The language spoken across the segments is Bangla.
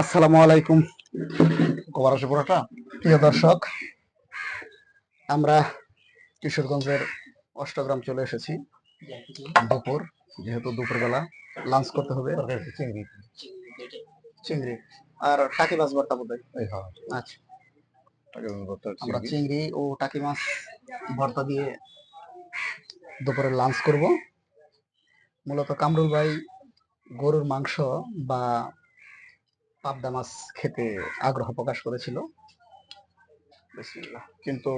আসসালামু আলাইকুম। পুরাটা? প্রিয় দর্শক আমরা কিশোরগঞ্জের অষ্টগ্রাম চলে এসেছি। দুপুর যেহেতু দুপুরবেলা লাঞ্চ করতে হবে। চিংড়ি। চিংড়ি আর টাকি মাছ ভর্তা বোধ আচ্ছা। আমরা চিংড়ি ও টাকি মাছ ভর্তা দিয়ে দুপুরে লাঞ্চ করব। মূলত কামরুল ভাই গরুর মাংস বা পাবদা মাছ খেতে আগ্রহ প্রকাশ করেছিল। কিন্তু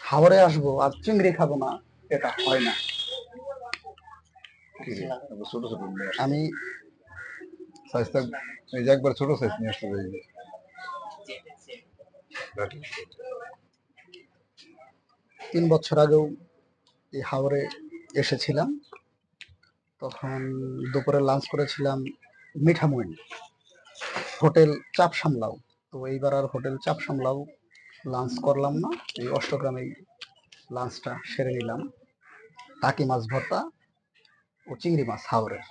হাওড়ে আসব আর চিংড়ি খাব না এটা হয় না। ছোট ছোট আমি সাইজটা এই যে একবার ছোট সাইজ নিয়ে আসতে হবে তিন বছর আগেও এই হাওড়ে এসেছিলাম। তখন দুপুরে লাঞ্চ করেছিলাম মিঠামইন হোটেল চাপ সামলাও। তো এইবার আর হোটেল চাপ সামলাও লাঞ্চ করলাম না। এই অষ্টগ্রামেই লাঞ্চটা সেরে নিলাম। টাকি মাছ ভর্তা ও চিংড়ি মাছ হাওড়ের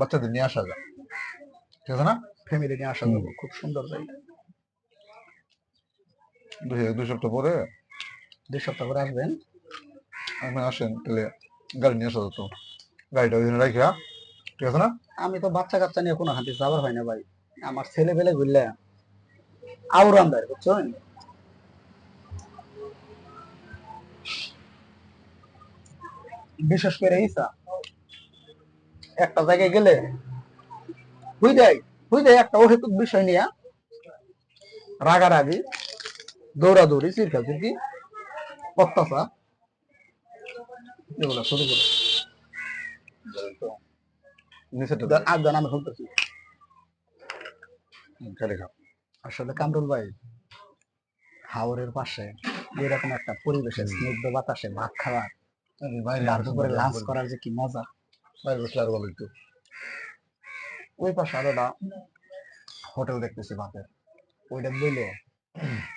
বাচ্চাদের নিয়ে আসা যায়। ঠিক আছে না? ফ্যামিলি নিয়ে আসা যাব। খুব সুন্দর জায়গা। দুই দুই সপ্তাহ পরে দুই সপ্তাহ পরে আসবেন। আপনি আসেন তাহলে গাড়ি নিয়ে আসা যেত গাড়িটা ওইখানে? ঠিক আছে না? আমি তো বাচ্চা কাচ্চা নিয়ে কোনো হাতে যাবার হয় না ভাই। আমার ছেলে পেলে ঘুরলে আউরান দেয় বুঝছেন? বিশেষ করে ইসা একটা জায়গায় গেলে হুই দেয় একটা অহেতুক বিষয় নিয়ে রাগারাগি দৌড়াদৌড়ি চিরকা চিরকি অত্যাচার। এগুলো শুরু করে। আমি শুনতেছি। আসলে কামরুল ভাই হাওরের পাশে এরকম একটা পরিবেশে স্নিগ্ধ বাতাসে ভাত খাওয়ার উপরে লাঞ্চ করার যে কি মজা। বলো একটু ওই পাশে আরও হোটেল দেখতেছি ওইটা বইলে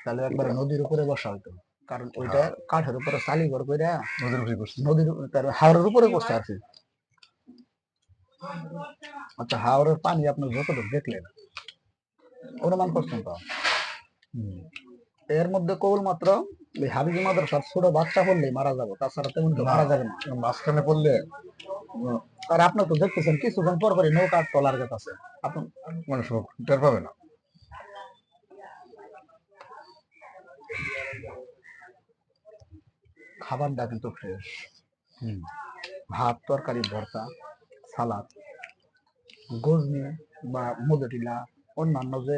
তাহলে একবার নদীর উপরে বসা হইতো। কারণ ওইটা কাঠের উপরে চালি ঘর করে নদীর উপরে করছি নদীর তার হাওড়ের উপরে করছে আর কি আচ্ছা হাওড়ের পানি আপনি যতটুকু দেখলেন অনুমান করছেন তো? এর মধ্যে কেবলমাত্র ওই হাবিজি মাদ্রাসার ছোট বাচ্চা পড়লেই মারা যাবে। তাছাড়া তেমন মারা যাবে না। মাঝখানে পড়লে আর আপনি তো দেখতেছেন কিছুক্ষণ পর পরই নৌকা টলার গেট আছে। আপনি মানুষ টের পাবে না। খাবারটা কিন্তু ফ্রেশ ভাত তরকারি ভর্তা সালাদ গজনি বা মজটিলা অন্যান্য যে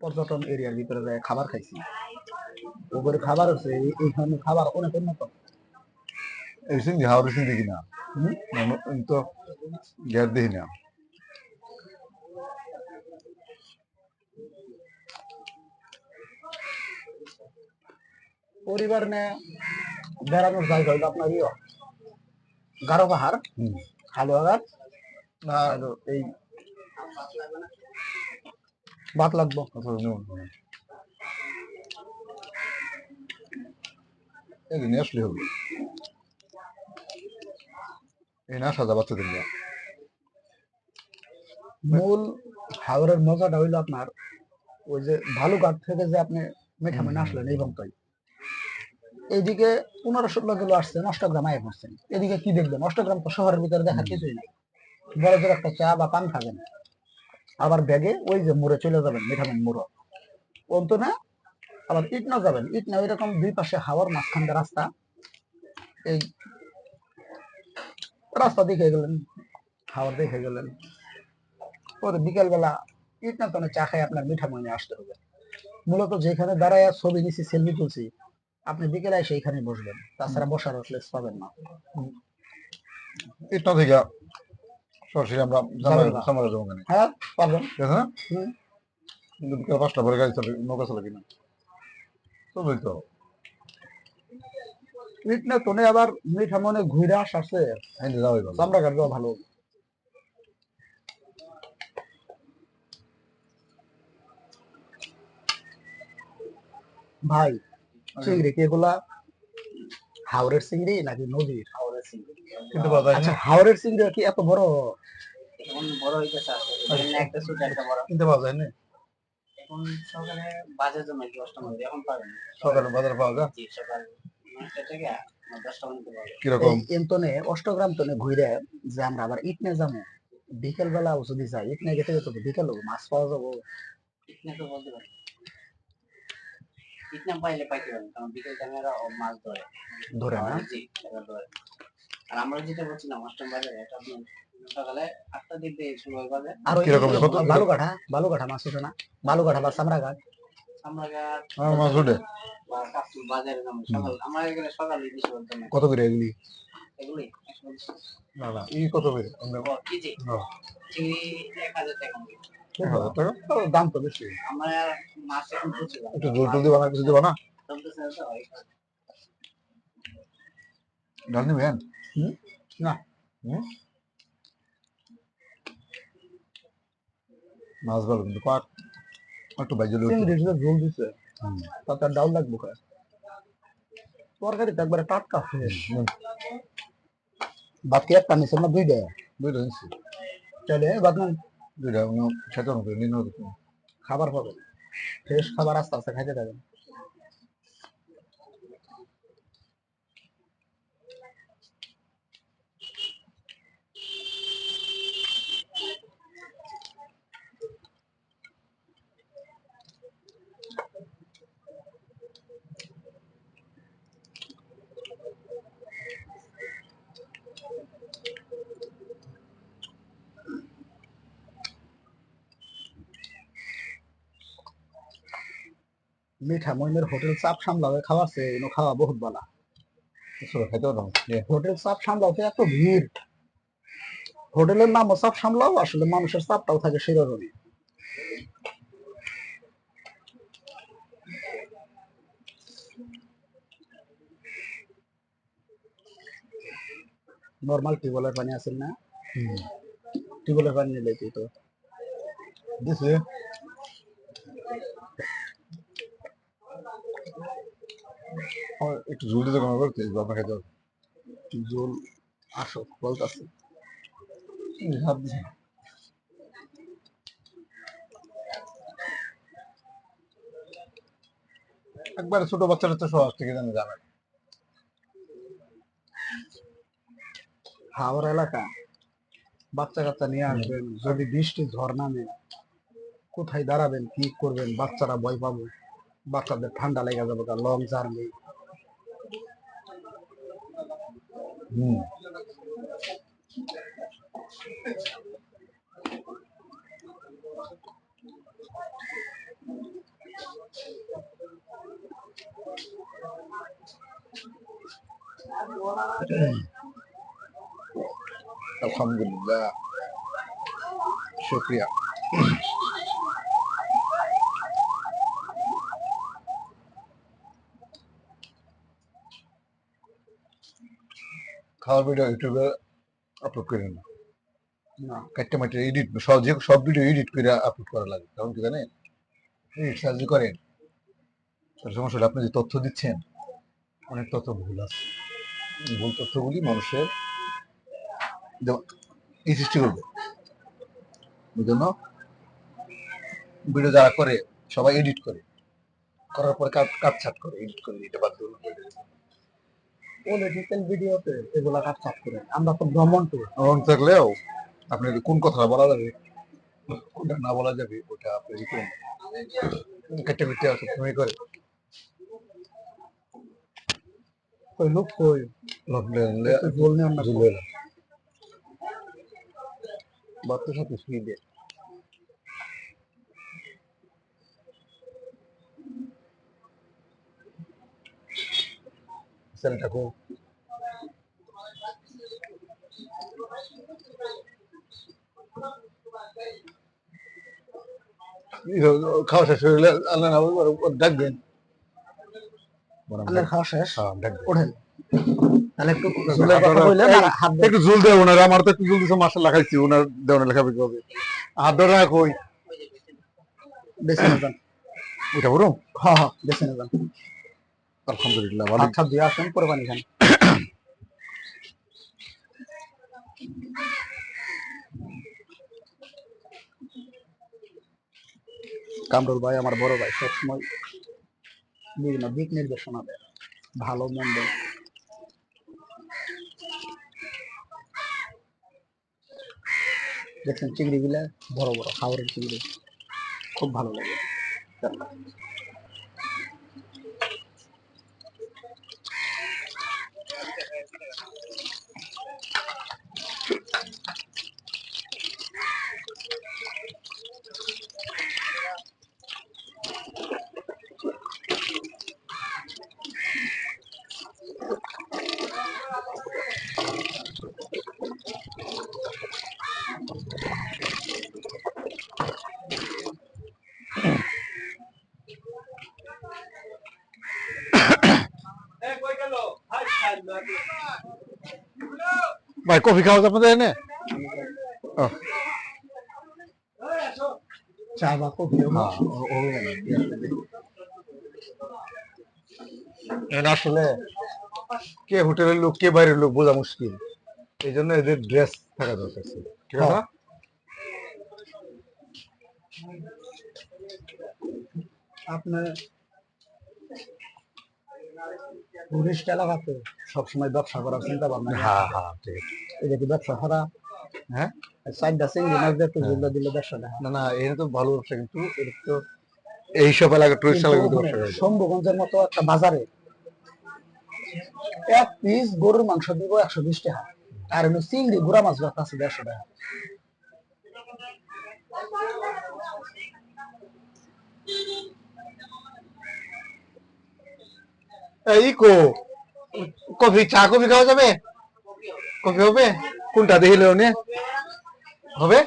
পর্যটন এরিয়ার ভিতরে যে খাবার খাইছি ওগুলো খাবার হচ্ছে এই- এইখানে খাবার অনেক উন্নত এই সিন্ধি হাওড়ি সিন্ধি কিনা? তো গ্যার না। পরিবার নিয়ে বেড়ানোর জায়গা হইল আপনার ইয়ে গারো পাহাড়। হালুয়াঘাট না হলো এই ভাত লাগবো। যে আসলে হবে। এই না সাজা বাচ্চাদের নিয়ে মূল হাওড়ের মজাটা হইল আপনার ওই যে ভালুঘাট থেকে যে আপনি মেঠামেন আসলেন এই বংতাই এইদিকে পনেরো ষোলো কিলো আসছেন অষ্টগ্রাম আয় করছেন। এদিকে কি দেখবেন? অষ্টগ্রাম তো শহরের ভিতরে দেখার কিছুই নাই। বড় জোর একটা চা বা পান খাবেন। আবার ব্যাগে ওই যে মোড়ে চলে যাবেন মিঠামেন মোড়। অন্ত না আবার ইট না যাবেন। ইট না এরকম দুই পাশে হাওয়ার মাঝখান দিয়ে রাস্তা। এই রাস্তা দেখে গেলেন হাওয়ার দেখে গেলেন। পরে বিকেলবেলা ইট না তনে চা খাই আপনার মিঠা মনে আসতে হবে। মূলত যেখানে দাঁড়ায় ছবি নিছি সেলফি তুলছি আপনি বিকেলে এসে সেইখানে বসবেন। তাছাড়া বসার প্লেস পাবেন না। এটা থেকে সরাসরি আমরা। সামারা যাব হ্যাঁ পাবেন ঠিক আছে না? বিকেল পাঁচটা পরে গাড়ি চলে নৌকা চলে কিনা তো। না তোনে আবার মিঠা মনে ঘুরে আস আছে হ্যাঁ চামড়া কাটবে ভালো। ভাই চিংড়ি কি এগুলা হাওড়ের চিংড়ি নাকি নদীর? হাওড়ের চিংড়ি। কিন্তু আচ্ছা হাওড়ের চিংড়ি কি এত বড়? বড় হইতেছে আস্তে আস্তে। একটা ছোট একটা বড়। কিনতে পাওয়া যায় না এখন সকালে বাজার জন্য কি এখন পাবেন। সকালে বাজারে পাওয়া যায়? সকাল। নয়টা থেকে আমার দশটা পর্যন্ত পাবেন কীরকম এন্তনে অষ্টগ্রাম তনে ঘুরে যে আমরা আবার ইটনে যাব বিকেল বেলা যদি যাই ইটনে গেতে গেতে বিকেল মাছ পাওয়া যাব। ইটনা তো বলতে পারেন ইটনা পাইলে পাইতে পারেন কারণ বিকেল মাছ ধরে। ধরে না? জি ধরে। আর আমরা যেটা বলছিলাম অষ্টম বাজারে এটা আপনি সকালে আটটা দিক দিয়ে শুরু হয় আর কীরকম? বালুকাঠা বালুকাঠা মাছ ওঠে না? বালুকাঠা বা চামড়াঘাট? সামরাঘাট কত করে এগুলি? না না ই কত করে? হ্যাঁ। এক হাজার টাকা দাম তো বেশি। একটু জোর কিছু দিবা না। ডাল নিবেন। হুম? মাছ ভালো কিন্তু পাক। একটু বাইজে ঝোল দিছে। তাতে ডাউল লাগবো তরকারিটা একবারে টাটকা ফ্রেশ ভাত কি একটা নিছেন না দুইটা? দুইটা নিচ্ছি চলে ভাত না। দুইটা করে নিন খাবার পাবেন। ফ্রেশ খাবার আস্তে আস্তে খাইতে থাকেন। মিঠা মইনের হোটেল চাপ সামলাবে খাওয়াছে এনো খাওয়া বহুত বালা। হোটেল চাপ সামলাতে এত ভিড়। হোটেলের নামও চাপ সামলাও আসলে মানুষের চাপটাও থাকে সেরকমই। নর্মাল টিউবওয়েলের পানি আছে না? টিউবওয়েলের পানি নিলে তুই তো? দিছে। আমার একটু ঝুল দিতে কোনো করতে আপনার খাইতে হবে জল আসো বলতাছে হাত দিছে একবারে ছোট বাচ্চারা তো সহজ থেকে জানে জানে হাওড়া এলাকা, বাচ্চা কাচ্চা নিয়ে আসবেন, যদি বৃষ্টি ঝড় নামে, কোথায় দাঁড়াবেন, কি করবেন, বাচ্চারা ভয় পাবে। বাচ্চাদের ঠান্ডা লেগে যাবে লং জার্নি হুম। আলহামদুলিল্লাহ। শুক্রিয়া। খাওয়ার ভিডিও ইউটিউবে আপলোড করেন না। কাটতে মাটে এডিট সব যে সব ভিডিও এডিট করে আপলোড করা লাগে। কারণ কি জানেন? এডিট সাহায্য করেন সমস্যা আপনি যে তথ্য দিচ্ছেন অনেক তথ্য ভুল আছে। ভুল তথ্যগুলি মানুষের এই সৃষ্টি করবে। ওই জন্য ভিডিও যারা করে সবাই এডিট করে। করার পরে কাট কাটছাট করে এডিট করে এটা বাদ দিয়ে পলিটিক্যাল ভিডিওতে এগুলা কাটছাট করে। আমরা তো ভ্রমণ থাকলেও কোন কথা বলা যাবে? কোনটা না বলা যাবে ওটা আপনি আছে তুমি করে। কই? লোক আমরা ঝুলে বাচ্চার সাথে শুয়ে দিয়ে খুব খাওয়া শেষ হয়ে গেলে আল্লাহ ডাকবেন। খাওয়া শেষ? হ্যাঁ ওঠেন। তাহলে একটু। একটু জুল দেয় ওনার আমার তো একটু জুল দিছে ওনার দেওয়ানে লেখা বিক্রি হবে। হাত ধরে রাখ ওই। বেছে নিয়ে যান ওইটা বরং হ্যাঁ হ্যাঁ বেছে নিয়ে যান আলহামদুলিল্লাহ, ভালো। ছাপ দিয়ে আসেন, পরে পানি খান। কামরুল ভাই, আমার বড় ভাই, সবসময় বিভিন্ন দিক নির্দেশনা দেয়। ভালো, মন্দ। দেখছেন চিংড়ি গুলা বড় বড়, হাওড়ের চিংড়ি। খুব ভালো লাগে। ভাই কফি খাওয়া যাবে আপনাদের এনে চা বা কফি হ্যাঁ, আসলে কে হোটেলের লোক কে বাইরের লোক বোঝা মুশকিল। এই জন্য এদের ড্রেস থাকা দরকার ঠিক আছে? আপনার টুরিস্ট এলাকাতে সবসময় ব্যবসা করার চিন্তা ভাবনা। হ্যাঁ হ্যাঁ ঠিক। এটা কি ব্যবসা করা? হ্যাঁ? সাইডটা চিংড়ি মাছ দিয়ে একটু হ্যাঁ। ঝুলটা দিলে ব্যবসা দেখা না না এটা তো ভালো ব্যবসা কিন্তু এটা তো এইসব এলাকা টুরিস্ট এলাকা ব্যবসা করে শম্ভুগঞ্জের মতো একটা বাজারে এক পিস গরুর মাংস দিব একশো বিশ টাকা। আর এমনি চিংড়ি গুড়া মাছ ব্যথা আছে দেড়শো টাকা। এই কো কফি চা কফি খাওয়া যাবে? কফি হবে? কোনটা দেখিলে উনি? হবে?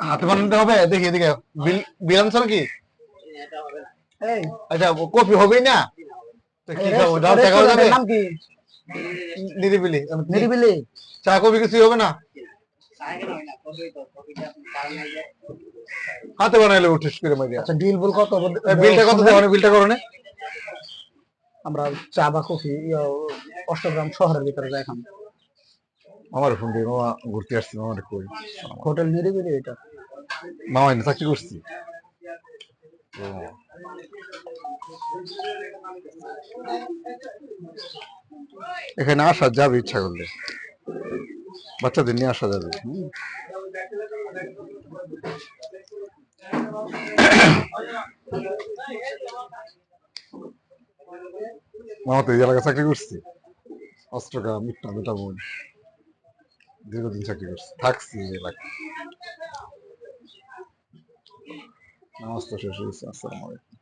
হাতে বানাতে হবে দেখি এদিকে বিল বিল আনছো নাকি? আচ্ছা কফি হবেই না? কি খাব? যাবে? নিরিবিলি। নিরিবিলি। চা কফি কিছু হবে না? হাতে বানাইলে উঠিস করে মারিয়া আচ্ছা ডিল বুল কত? বিলটা কত দেওয়া বিলটা করো না। আমরা চা বা কফি অষ্টগ্রাম শহরের ভিতরে যাই খান আমার ফোন দিয়ে মামা ঘুরতে আসছি মামারে কই? হোটেল নিরিবিলি এটা? মামা এনে চাকরি করছি। এখানে আসা যাবে ইচ্ছা করলে। বাচ্চাদের নিয়ে আসা যাবে। হুম। মামা তো এই এলাকায় চাকরি করছি? অস্ত্রগ্রাম মিটনা মেটামুন। দীর্ঘদিন চাকরি করছি। থাকছি এই এলাকায়। তো শেষ হয়েছে, আসসালামু আলাইকুম।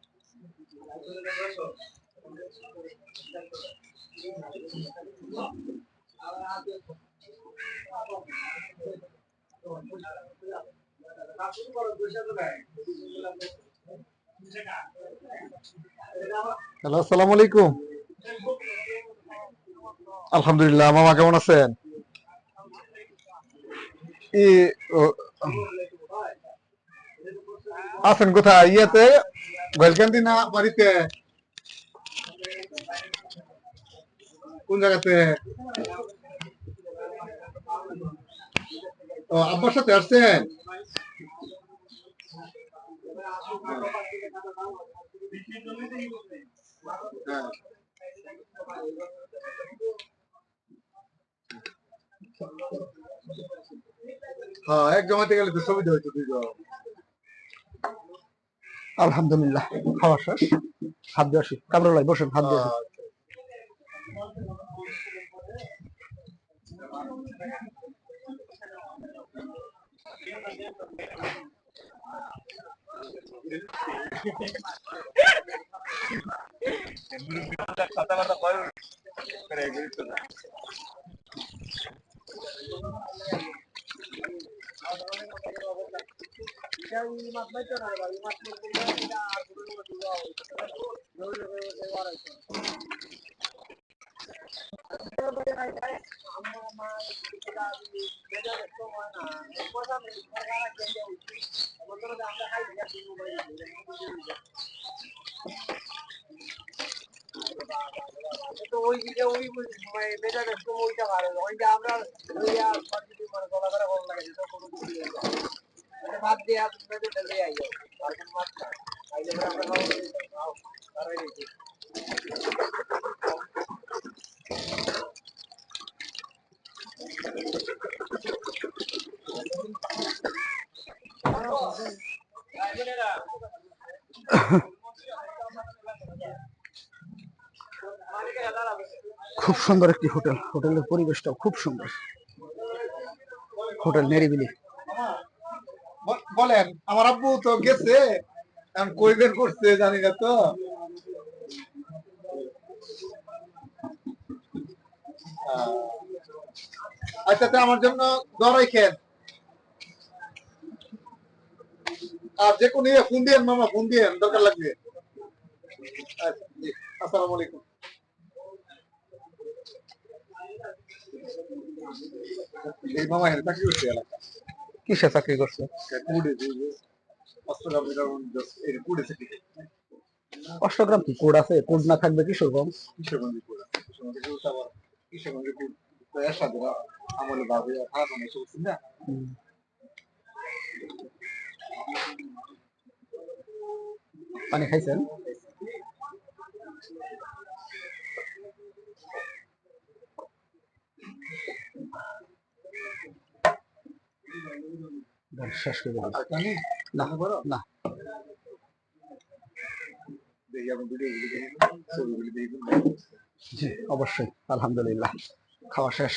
হ্যালো আসসালামু আলাইকুম আলহামদুলিল্লাহ মামা কেমন আছেন? আছেন কোথায়? ইয়েতে গলকান্দি না বাড়িতে? কোন জায়গাতে? ও আব্বার সাথে আসছেন? হ্যাঁ। হ্যাঁ এক জমাতে গেলে তো সুবিধা হইতো দুইজন আলহামদুলিল্লাহ খাওয়া শেষ। হাত দিয়ে আসি কামরুল বসেন হাত দিয়ে কথাবার্তা কয় গুরুত্ব না আমরা তো ওই দিকে ওই বেটা দেখতো ওইটা ভালো ওইটা আমরা দিয়ে আর আইলে আমরা খুব সুন্দর একটি হোটেল। হোটেলের পরিবেশটাও খুব সুন্দর। হোটেল নিরিবিলি বলেন আমার আব্বু তো গেছে এখন কই বের করছে জানি না তো। আচ্ছা তা আমার জন্য দরাই খেন আর যে কোনো ইয়ে ফোন দিয়েন মামা ফোন দিয়েন দরকার লাগবে। আচ্ছা, আসসালামু আলাইকুম এই মামা এখানে চাকরি করছে এলাকা কিসে চাকরি করছে? অষ্টগ্রাম কি কোড আছে? কোড না থাকবে কিশোরগঞ্জ? কিশোরগঞ্জে কুড়ে আবার কিশোরগঞ্জে আমলে বাবে খারাপ না। পানি খাইছেন? শেষ করে কানি না না। জি অবশ্যই আলহামদুলিল্লাহ। খাওয়া শেষ।